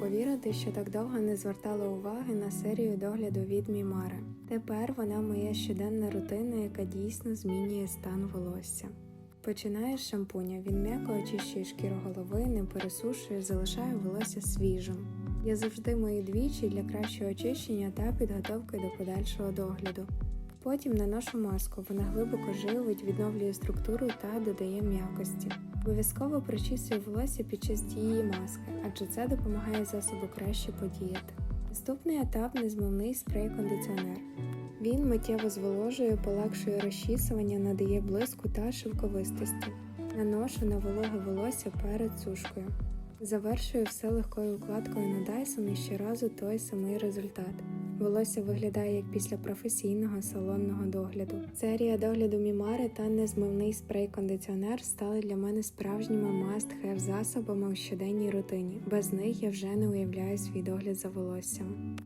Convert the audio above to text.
повірити, що так довго не звертала уваги на серію догляду від Мімари. Тепер вона моя щоденна рутина, яка дійсно змінює стан волосся. Починаю з шампуня. Він м'яко очищує шкіру голови, не пересушує, залишає волосся свіжим. Я завжди мию двічі для кращого очищення та підготовки до подальшого догляду. Потім наношу маску, вона глибоко живить, відновлює структуру та додає м'якості. Обов'язково прочісую волосся під час дії маски, адже це допомагає засобу краще подіяти. Наступний етап незмивний спрей-кондиціонер. Він миттєво зволожує, полегшує розчісування, надає блиску та шовковистості. Наношу на вологе волосся перед сушкою. Завершую все легкою укладкою на Dyson і щоразу той самий результат. Волосся виглядає як після професійного салонного догляду. Серія догляду Мімари та незмивний спрей-кондиціонер стали для мене справжніми must-have засобами у щоденній рутині. Без них я вже не уявляю свій догляд за волоссям.